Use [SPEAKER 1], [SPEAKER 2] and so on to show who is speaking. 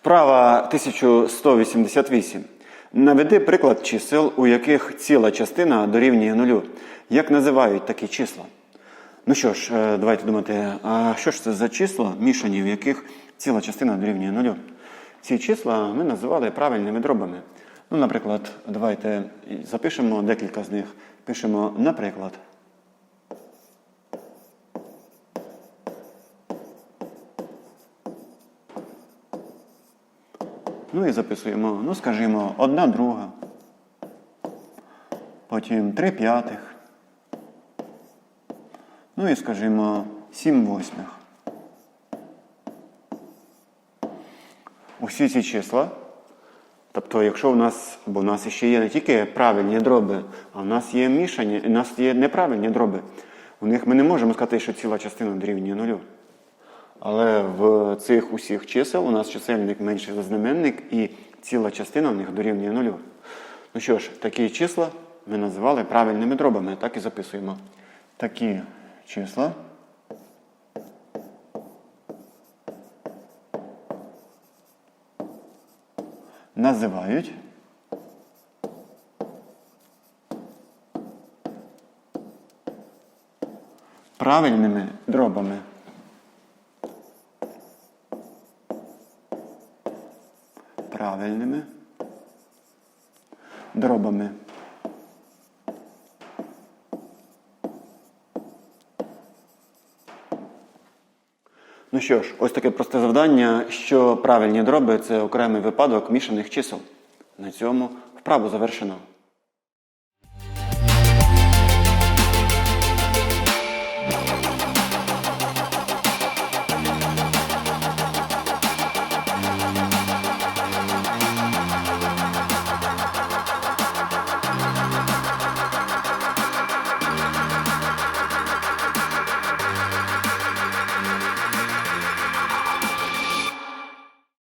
[SPEAKER 1] Вправа 1188. Наведи приклад чисел, у яких ціла частина дорівнює нулю. Як називають такі числа? Ну що ж, е, давайте думати, а що ж це за числа мішані, в яких ціла частина дорівнює нулю? Ці числа ми називали правильними дробами. Ну, наприклад, давайте запишемо декілька з них. Пишемо, наприклад. Ну і записуємо, ну скажімо, одна друга. Потім три п'ятих. Ну і скажімо, сім восьмих. Усі ці числа. Тобто, якщо в нас, бо в нас ще є не тільки правильні дроби, а в нас є мішані, у нас є неправильні дроби. У них ми не можемо сказати, що ціла частина дорівнює нулю. Але в цих усіх чисел у нас чисельник менший за знаменник і ціла частина в них дорівнює нулю. Ну що ж, такі числа ми називали правильними дробами, так і записуємо. Такі числа. Називають правильними дробами. Правильними дробами. Ну що ж, ось таке просте завдання, що правильні дроби це окремий випадок мішаних чисел. На цьому вправу завершено.